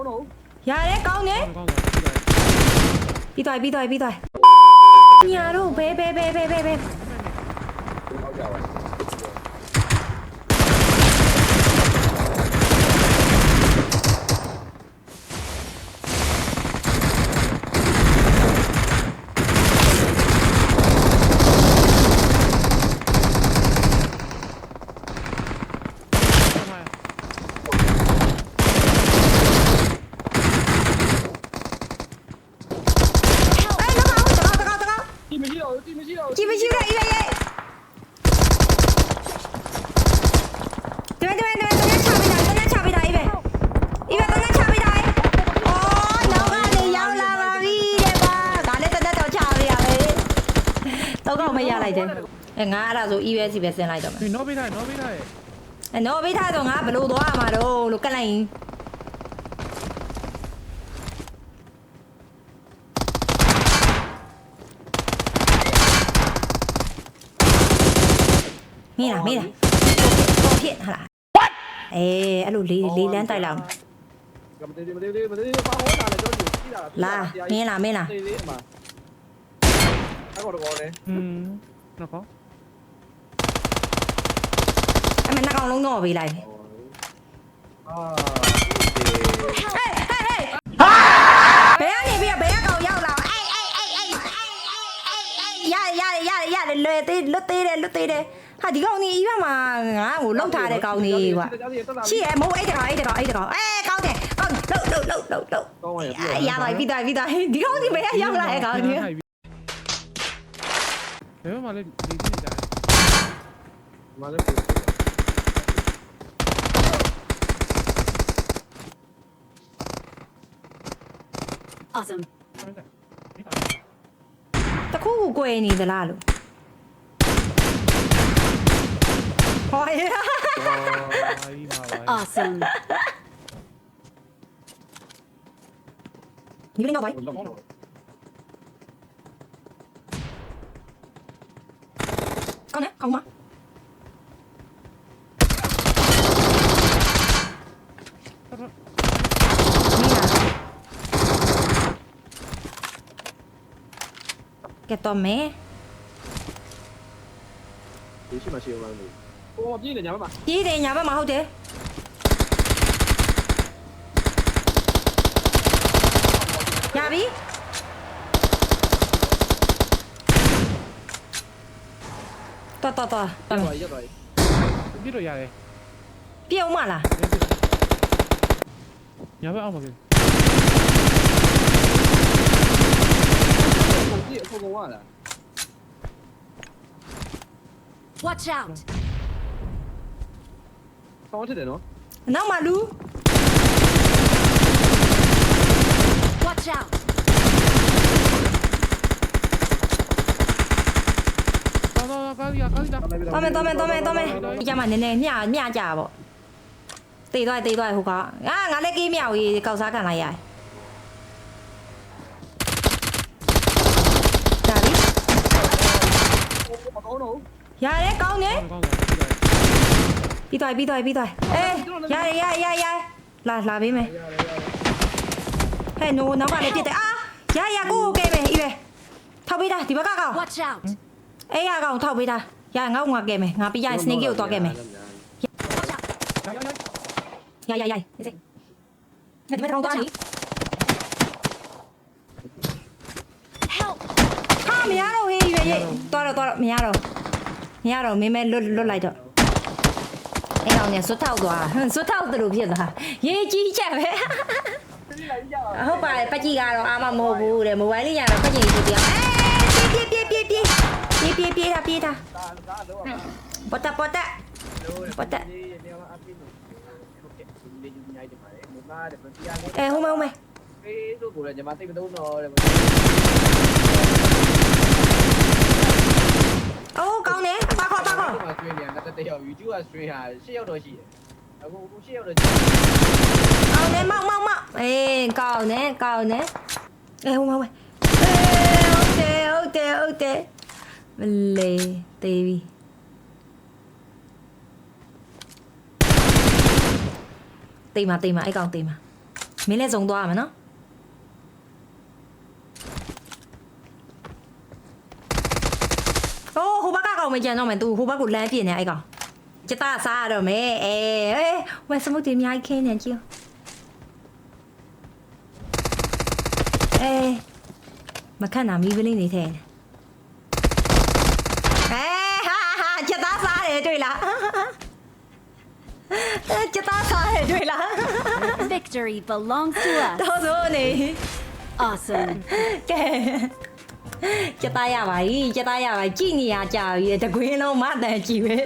အောင်တော့ရတယ်ကောင်းတယ်ကောင်းကောင်းတော့ပြီးပါပြီးသွားပြီပြီးသွားပြီပြီးသွားပြီညာတို့ဘဲဘဲဘဲဘဲဘဲဘဲဟုတ်ကြပါ မရှိတော့ဘူးတီမရှိတော့ဘူးကြည့်မရှိတော့အေးရရဲ့ဒီမဲ့ဒီမဲ့ဒီမဲ့တော့ချပေးတာတော့ချပေးတာအေးပဲအေးပဲတော့ချပေးတာအေးအော်နောက်ကနေရောက်လာပါပြီတဲ့ပါဒါလည်းတက်တော့ချပေးရပဲတော့ကောက်မရလိုက်တယ်အဲငါအဲ့ဒါဆိုအေးပဲစီပဲဆင်းလိုက်တော့မယ်ဒီနော်ပေးတာနော်ပေးတာရဲ့အဲနော်ပေးတာတော့ငါဘလို့သွားမှာတော့လို့ကတ်လိုက်ရင် Mira, mira. Thiện hả lạ? Ê, alo lý lý lên tay lòng. Là, mira, mira. Ừ, nó có. Em nó còn luôn nổ vì này. Hey, hey, đi Bé này bây giờ bé cầu dâu là ai ai ai ai ai ai ai ai ai ai ai ai ai ဟာဒီကောင်ကြီးအီးဘက်မှာငါ့ကိုလောက်ထားတဲ့ကောင်ကြီးကွာရှိရဲ့မဟုတ်အဲ့တကောင်အဲ့တကောင်အဲ့တကောင်အဲကောင်းတယ်ကောင်းလုတ်လုတ်လုတ်လုတ်လုတ်ရပါပြီပြီးသွားပြီပြီးသွားဒီကောင်ကြီးဘယ်ရောက်လာတဲ့ကောင်ကြီးဘယ်မှာလဲနေနေကြတယ်မလေးပို့။ Awesome တခုကို꿰နေသလားလို့ Awesome. ဒီလေးတော့ဘိုင်ကောင်းတယ်ကောင်းပါမ င်းလားကဲတော့မဲဒီရှိမရှိအောင်လို့ဟိုပြင်းနေညာမှာကြီးတယ်ညာဘက်မှာဟုတ်တယ်ရပြီတော်တော်တော်ရက်ရက်သွားပြီးတော့ရတယ်ပြေအောင်မလားညာဘက်အောင်ပါပြီဒီအကုန်လုံးလာ Watch out. ကောင်းတယ်နော်နောက်မှလူ Watch out. တော့တော့ကားကြီးကားကြီးတာတော်မယ်တော်မယ်တော်မယ်တော်မယ်ဒီကြမှာနည်းနည်းမျှမျှကြပေါ့တေးသွားတေးသွားဟိုကအာငါလည်းကေးမြောက်ကြီးကောက်စားခံလိုက်ရတယ်ဒါပြီကောင်းတော့ရတယ်ကောင်းတယ်ကောင်းကောင်း ပြီးပါပြီးသွားပြီပြီးသွားပြီပြီးသွားပြီအေးရတယ်ရရရရလာလာပေးမယ်ဟဲ့နိုးနောက်ကလည်းပြစ်တယ်အာရရကိုကိုကဲမယ်ဤပဲထောက်ပေးတာဒီဘက်ကကောင် Watch out. အေးရကောင်ထောက်ပေးတာရငါ့ကိုငါကဲမယ်ငါပြရစနေကီကိုတော့ကဲမယ် Watch out. ရရရဒီစိငါဒီဘက်ကောင်သွားပြီ Help. ဟာမရတော့ဟေးရွေရေးသွားတော့သွားတော့မရတော့မရတော့မင်းမဲလွတ်လွတ်လိုက်တော့ အဲ့ကောင်ညစွတ်ထောက်သွားဟွန်းစွတ်ထောက်တယ်လို့ဖြစ်သွားရေးကြီးချက်ပဲဟုတ်ပါတယ်ပကြီးကတော့အာမမဟုတ်ဘူးတဲ့မိုဘိုင်းလေးရတော့ပကြီးကြီးပြောအေးပြေးပြေးပြေးပြေးပြေးပြေးပြေးတာပြေးတာပတ်တာပတ်တာနေမှာအပြင်းနေဟုတ်ကဲ့ဒီလေးယူနိုင်တယ်ပါတယ်မမတဲ့ပြရနေအဲဟိုမဲဟိုမဲဖေးတို့ကိုလည်းညီမသိမတော့တော့တဲ့ အိုးကောင်းတယ်ပါခေါ်ပါခေါ် မှာဆွေးနေတာတ က်တက်ရောက် YouTube ကဆွေးတာ၈ရောက်တော့ရှိတယ်အခုအခု၈ရောက်တော့ကောင်းတယ်မောက်မောက်မောက်အေးကောင်းတယ်ကောင်းတယ်အဲဟိုမဲဟိုမဲအေးဟုတ်တယ်ဟုတ်တယ်ဟုတ်တယ်မလေးသေးပြီတေးမတေးမအဲ့ကောင်တေးမမင်းလည်းစုံသွားရမယ်နော်အိုးဟိုဘက်ကကောင်မကြံတော့မယ် तू ဟိုဘက်ကိုလမ်းပြင်းနေအဲ့ကောင် ကျတာစားရတော့မယ်အေးအေးဝယ်စမုတ်တင်အများကြီးခင်းနေကြည့်အေးမခန့်တာမီးကလေးနေထဲနေအေးဟာဟာကျတာစားတယ်တွေ့လားကျတာစားတယ်တွေ့လား Victory belongs to us. တော်စိုးနေ Awesome. ကဲကျသားရပါပြီကျသားရပါပြီကြည်နေရကြပြီတကွင်းလုံးမတန်ကြည့်ပဲ